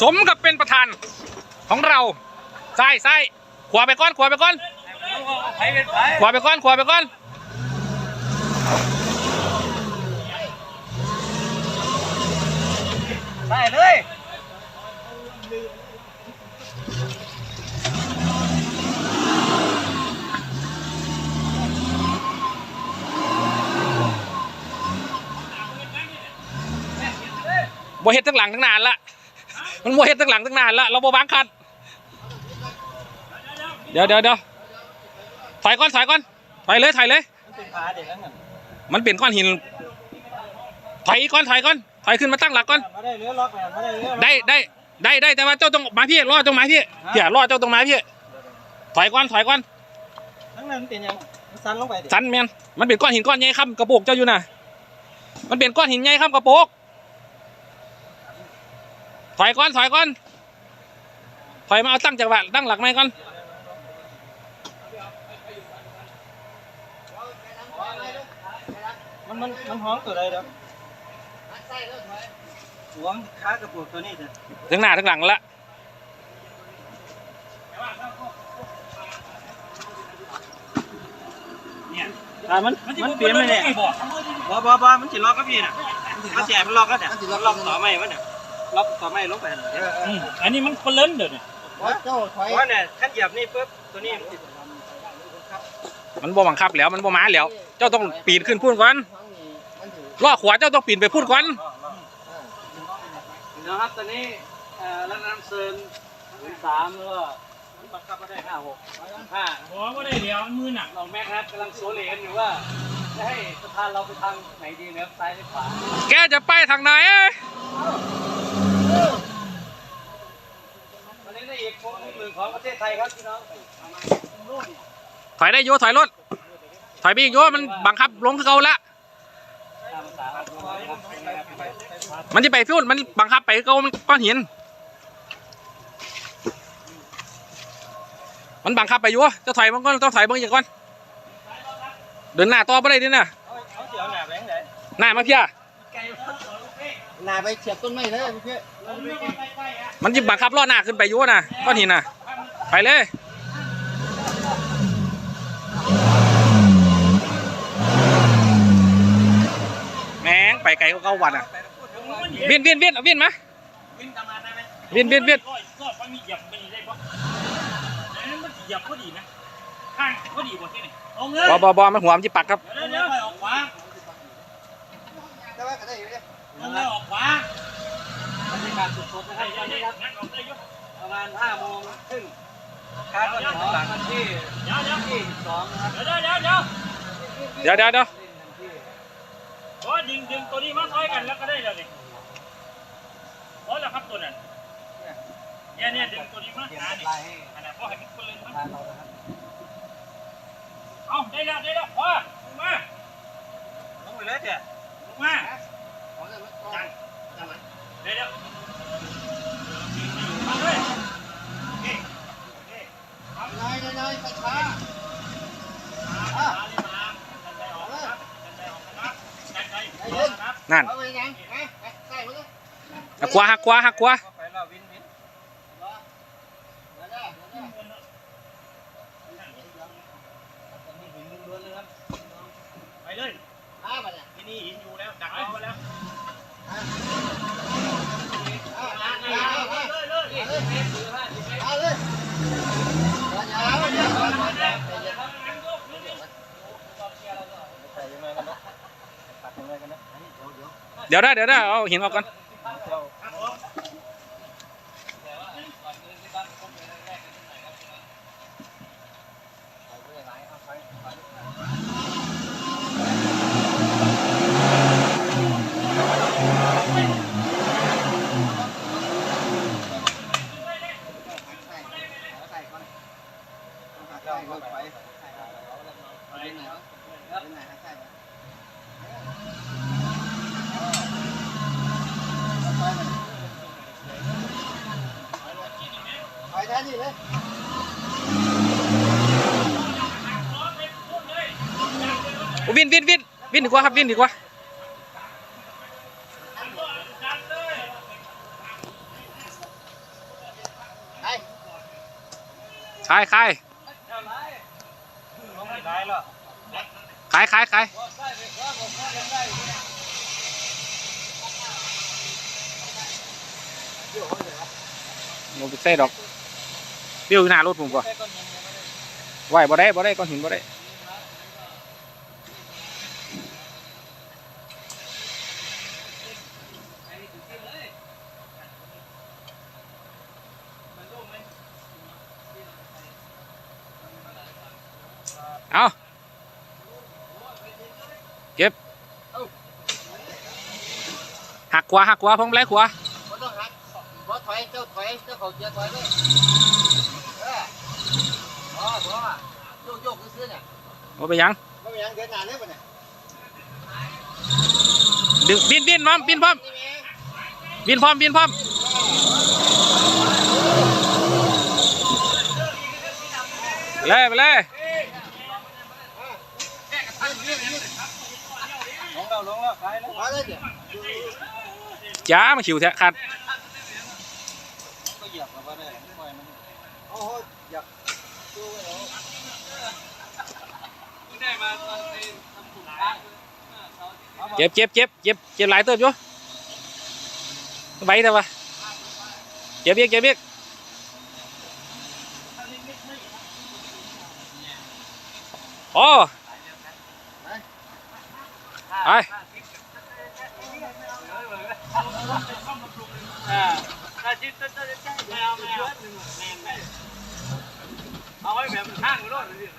สมกับเป็นประธานของเราใส่ใส่ขวาไปก้อนขวาไปก้อน ขวาไปก้อนขวาไปก้อนได้เลยบ่เฮ็ดทั้งหลังทั้งนานละ มันบ่เฮ็ดทั้งหลังทั้งนานละ เราบ่บังคัดเดี๋ยวเดี๋ยวเดี๋ยว ถอยก่อนถอยก่อนถอยเลยถอยเลย มันเป็นพาเด็กแล้วนั่นมันเป็นก้อนหินถอยอีกก่อนถอยก่อนถอยขึ้นมาตั้งหลักก่อนมาได้เรือล็อกแล้วมาได้เรือได้ได้ได้ได้แต่ว่าเจ้าต้องมาพี่รอเจ้ามาพี่เดี๋ยวรอเจ้าต้องมาพี่ถอยก่อนถอยก่อนทั้งนั้นเป็นยังมันซันลงไปดิสันแมนมันเป็นก้อนหินก้อนใหญ่ครับกระโปกเจ้าอยู่น่ะ มันเป็นก้อนหินใหญ่ครับกระโปกถอยก่อนถอยก่อนถอยมาเอาตั้งจังหวะตั้งหลักไม้ก่อน มันมันมันห้องตัวใดเด้อหวงค้ากระปุกตัวนี้เด้อทั้งหน้าทั้งหลังละอ่ามันมันเปลี่ยนไหมเนี่ยบ่บ่บ่มันสิล็อกกับพี่น่ะมันสิให้มันล็อกแล้วเนี่ยมันล็อกต่อไม้มันน่ะล็อกต่อไม้ลงไปนั่นเอออันนี้มันคนเล่นเดี๋ยวนี้เจ้าถอยว่าเนี่ยขั้นเหยียบนี่ปุ๊บตัวนี้มันสิมันบ่บังคับแล้วมันบ่มาแล้ว เจ้าต้องปีนขึ้นพูดก่อน ล่อขวาเจ้าต้องปีนไปพูดก่อนนะครับตอนนี้เอ่อรัตนำเซินสามแล้วก็บังคับมาได้ห้าหกห้าบอกว่าได้เดี๋ยวมันมือหนักลองแม็กนะครับกำลังโซเลกันอยู่ว่าจะให้สะพานเราไปทางไหนดีนะครับซ้ายหรือขวาแกจะไปทางไหนวันนี้ได้อีกโค้งหนึ่งของประเทศไทยครับพี่น้องถอยได้โยถอยรถถอยไปอีกโยมันบังคับลงคือเขาละ ตามภาษาครับ มันจะไปพูดมันบังคับไปคือเขามันก้อนหิน มันบังคับไปอยู่เจ้าถอยมันก็ต้องถอยบางอย่างก่อน เดินหน้าต่อไปได้ดิน่ะเขาเสียวหนาแบงค์ไหนหน้ามาเพียหนาไปเฉียบต้นไม้เลยพี่มันจะบังคับล่อหน้าขึ้นไปอยู่น่ะก้อนหินน่ะ ไปเลยแม่งไปไกลกว่าเก้าวันอะ เวียนเวียนเวียนเอาเวียนมาวินทำงานได้ไหมเวียนเวียนเวียนร้อยรอบมันมีเหยียบมันได้ปะอันนั้นมันเหยียบพอดีนะข้างพอดีกว่าที่นี่เอาเงินบอบอบอมันหัวมันจะปักครับ เดี๋ยวเดี๋ยวออกขวาแต่ว่าก็ได้อยู่เนี่ยเอาเงินออกขวาบรรยากาศสดๆนะคได้รับตอนนี้ครับได้งั้นออกได้ยกประมาณห้าโมงครึ่งคาดว่าจะถึงหลังวันที่เดี๋ยวเดี๋ยวที่สองนะครับเดี๋ยวเดี๋ยวเดี๋ยวเดี๋ยวเดี๋ยวเดี๋ยวโอ้ดึงดึงตัวนี้มาซ้อยกันแล้วก็ได้เลยนี่โอ้แล้วครับตัวนั้นเนี่ยเนี่ยดึงตัวนี้มาเตรียมหาแอดนี่ไลน์ให้อันนั้นพอให้มันคนเล่นครับทางเรานะครับเอาได้แล้วได้แล้วพอลงมาลงไปเลยเจ้ะลงมาจังได้แล้ว นั่นเอาไปยังไปใส่มาเลยหักขวาหักขวาหักขวาไปแล้ววินวินล้วนเลยครับไปเลยอ้ามาเนี่ยที่นี่หินอยู่แล้วดักเอาไว้แล้ว เดี๋ยวเดี๋ยวเดี๋ยวได้เดี๋ยวได้เอาหินออกก่อนเจ้าเจ้าไปไปไป แท้นี่เลยวินวินวินวินดีกว่าครับวินดีกว่าไปขายขายน้องไม่ได้หรขายขายขายโนบิเซ่ดอก เปรี้ยวอยู่หน้ารถผมก่อนไหวบ่ได้บ่ได้ก้อนหินบ่ได้เอาเก็บหักขวาหักขวาพงไรขวาบ่ต้องหักบ่ถอยเจ้าถอยเจ้าเขาเกียร์ถอยเลยเอออ๋อบ่ว่าโยกโยกซื้อๆเนี่ย บ่ไปนหยังบ่มีหยังเดินหน้าเลยบ่เนี่ยดึงบินบินพร้อมบินพร้อมนี่แม่บินพร้อมบินพร้อมไปเลยไปเลยลงแล้วลงแล้วไปแล้วมาเลยเดี๋ยวจ้ามาขิวแทะขัดก็เหยียบกับว่าได้ปล่อยมันโอ้โหอยากดูไว้เอาได้มาตอนที่ทำถุงทางเจ็บเจ็บเจ็บเจ็บเจ็บหลายเติบอยู่ไหวแต่ว่าเจ็บเบียกเจ็บเบียกโอ้ไปอ่าถ้าจิตจะจะจะแมวแมวเอาไว้แบบข้างรถเลย